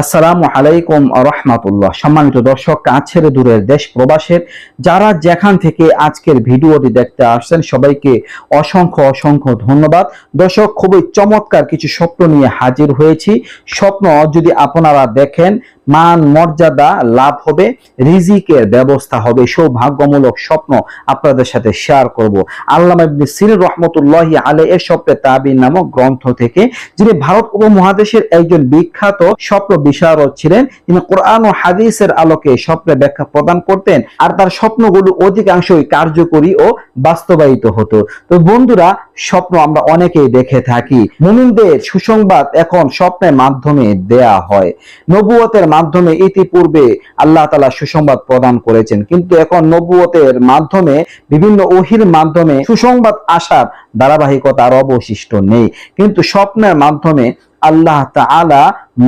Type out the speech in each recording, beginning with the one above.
আসসালামু আলাইকুম রহমাতুল্লাহ। সম্মানিত দর্শক, কাছের দূরের দেশ প্রবাসের যারা যেখান থেকে আজকের ভিডিওটি দেখতে আসছেন, সবাইকে অসংখ্য অসংখ্য ধন্যবাদ। দর্শক, খুবই চমৎকার কিছু স্বপ্ন নিয়ে হাজির হয়েছি। স্বপ্ন যদি আপনারা দেখেন মান, মর্যাদা লাভ হবে, রিজিকের ব্যবস্থা হবে, সৌভাগ্যমূলক স্বপ্ন আপনাদের সাথে শেয়ার করব। আল্লামা ইবনে সির রহমতুল্লাহি আলে এর স্বপ্নে তাবিন নামক গ্রন্থ থেকে যিনি ভারত উপমহাদেশের একজন বিখ্যাত স্বপ্ন বিশারদ ছিলেন, তিনি কোরআন ও হাদিসের আলোকে স্বপ্নের ব্যাখ্যা প্রদান করতেন আর তার স্বপ্নগুলো অধিকাংশই কার্যকরী ও বাস্তবায়িত হতো। তো বন্ধুরা, স্বপ্ন আমরা অনেকেই দেখে থাকি। মুমিনদের সুসংবাদ এখন স্বপ্নের মাধ্যমে দেয়া হয়। নবুয়তের মাধ্যমে ইতিপূর্বে আল্লাহ তালা সুসংবাদ প্রদান করেছেন। কিন্তু এখন নবুয়তের মাধ্যমে, বিভিন্ন ওহির মাধ্যমে সুসংবাদ আসার ধারাবাহিকতা আর অবশিষ্ট নেই। কিন্তু স্বপ্নের মাধ্যমে আল্লাহ তাআলা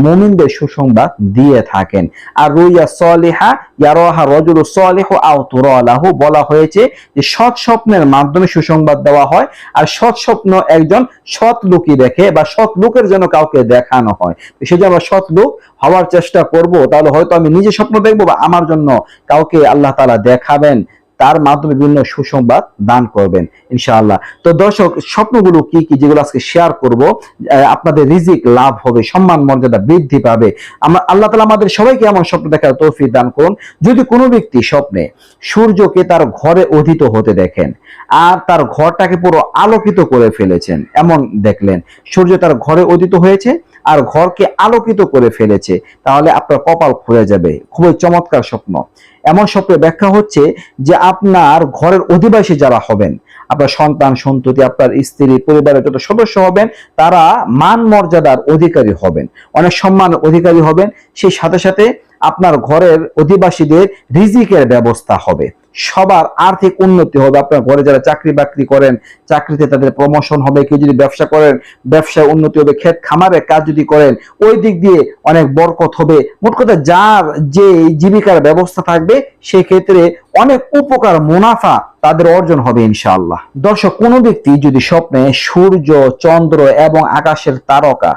মুমিনদের সুসংবাদ দিয়ে থাকেন। আর রুইয়া সলিহা ইয়ারোহা রজুল সলিহ আও তুরালাহু বলা হয়েছে যে সৎ স্বপ্নের মাধ্যমে সুসংবাদ দেওয়া হয় আর সৎ স্বপ্ন একজন সৎ লোকই দেখে বা সৎ লোকের জন্য কাউকে দেখানো হয়। সেজন্য আমরা সৎ লোক হওয়ার চেষ্টা করব, তাহলে হয়তো আমি নিজে স্বপ্ন দেখব বা আমার জন্য কাউকে আল্লাহ তাআলা দেখাবেন। তার মাধ্যমে বিভিন্ন সুসংবাদ দান করবেন, ইনশাআল্লাহ। তো দর্শক, স্বপ্নগুলো কি কি যেগুলো আজকে শেয়ার করব আপনাদের রিজিক লাভ হবে, সম্মান মর্যাদা বৃদ্ধি পাবে। আমরা, আল্লাহ তালা আমাদের সবাইকে এমন স্বপ্ন দেখার তৌফিক দান করুন। যদি কোনো ব্যক্তি স্বপ্নে সূর্যকে তার ঘরে অধিত হতে দেখেন, আর তার ঘরটাকে পুরো আলোকিত করে ফেলেছেন, এমন দেখলেন, সূর্য তার ঘরে অধীত হয়েছে আর ঘরকে আলোকিত করে ফেলেছে, তাহলে আপনার কপাল খুলে যাবে। খুবই চমৎকার স্বপ্ন। এমন স্বপ্নের ব্যাখ্যা হচ্ছে যে আপনার ঘরের অধিবাসী যারা হবেন, আপনার সন্তান, সন্ততি, আপনার স্ত্রী, পরিবারের যত সদস্য হবেন, তারা মান মর্যাদার অধিকারী হবেন। অনেক সম্মানের অধিকারী হবেন। সেই সাথে সাথে আপনার ঘরের অধিবাসীদের রিজিকের ব্যবস্থা হবে। সবার আর্থিক উন্নতি হবে। আপনার ঘরে যারা চাকরি বাকরি করেন, চাকরিতে তাদের প্রমোশন হবে, কেউ যদি ব্যবসা করেন, ব্যবসায় উন্নতি হবে, ক্ষেত খামারে কাজ যদি করেন, ওই দিক দিয়ে অনেক বরকত হবে। মোট কথা যার যে জীবিকার ব্যবস্থা থাকবে সেই ক্ষেত্রে অনেক উপকার, মুনাফা তাদের অর্জন হবে ইনশাআল্লাহ। দর্শক, কোনো ব্যক্তি যদি স্বপ্নে সূর্য, চন্দ্র এবং আকাশের তারকা,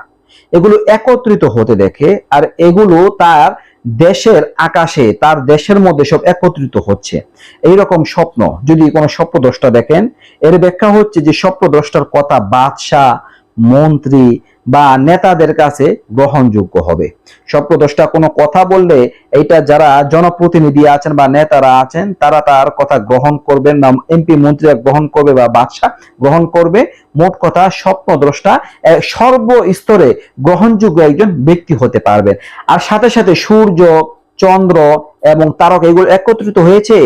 এগুলো একত্রিত হতে দেখে, আর এগুলো তার দেশের আকাশে তার দেশের মধ্যে সব একত্রিত হচ্ছে। এই রকম স্বপ্ন, যদি কোনো স্বপ্নদ্রষ্টা দেখেন, এর ব্যাখ্যা হচ্ছে যে স্বপ্নদ্রষ্টার কথা বাদশাহ, মন্ত্রী বা নেতাদের কাছে গ্রহণযোগ্য হবে। স্বপ্নদ্রষ্টা কোনো কথা বললে এইটা যারা জনপ্রতিনিধি আছেন বা নেতারা আছেন, তারা তার কথা গ্রহণ করবেন না। এমপি মন্ত্রীরা গ্রহণ করবে বা বাদশাহ গ্রহণ করবে। মোট কথা স্বপ্নদ্রষ্টা সর্বস্তরে গ্রহণযোগ্য একজন ব্যক্তি হতে পারবেন। আর সাথে সাথে সূর্য, চন্দ্র এবং তারক এগুলো একত্রিত হয়েছে।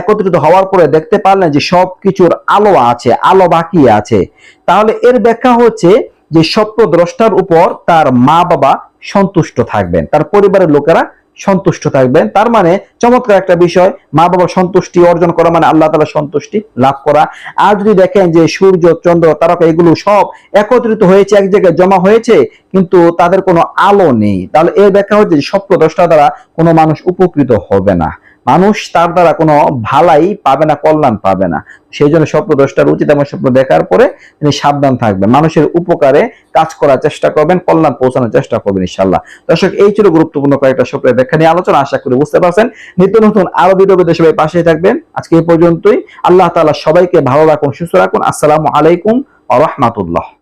একত্রিত হওয়ার পরে দেখতে পারলেন যে সবকিছুর আলো আছে, আলো বাকি আছে। তাহলে এর ব্যাখ্যা হচ্ছে যে স্বপ্নদ্রষ্টার উপর তার মা বাবা সন্তুষ্ট থাকবেন, তার পরিবারের লোকেরা সন্তুষ্ট থাকবেন। তার মানে চমৎকার একটা বিষয়, মা বাবার সন্তুষ্টি অর্জন করা মানে আল্লাহ তালা সন্তুষ্টি লাভ করা। আর যদি দেখেন যে সূর্য, চন্দ্র, তারকা এগুলো সব একত্রিত হয়েছে, এক জায়গায় জমা হয়েছে, কিন্তু তাদের কোনো আলো নেই। তাহলে এর ব্যাখ্যা হচ্ছে যে স্বপ্নদ্রষ্টা দ্বারা কোনো মানুষ উপকৃত হবে না। মানুষ তার দ্বারা কোনো ভালাই পাবে না, কল্যাণ পাবে না। সেই জন্য স্বপ্ন দশটার উচিত এমন স্বপ্ন দেখার পরে তিনি সাবধান থাকবেন। মানুষের উপকারে কাজ করার চেষ্টা করবেন, কল্যাণ পৌঁছানোর চেষ্টা করবেন ইনশাল্লাহ দর্শক, এই ছিল গুরুত্বপূর্ণ কয়েকটা স্বপ্নের ব্যাখ্যা নিয়ে আলোচনা। আশা করি বুঝতে পারছেন। নিত্য নতুন আরও পেতে সবাই পাশে থাকবেন। আজকে এই পর্যন্তই। আল্লাহ তাআলা সবাইকে ভালো রাখুন, সুস্থ রাখুন। আসসালামু আলাইকুম আ রহমাতুল্লাহ।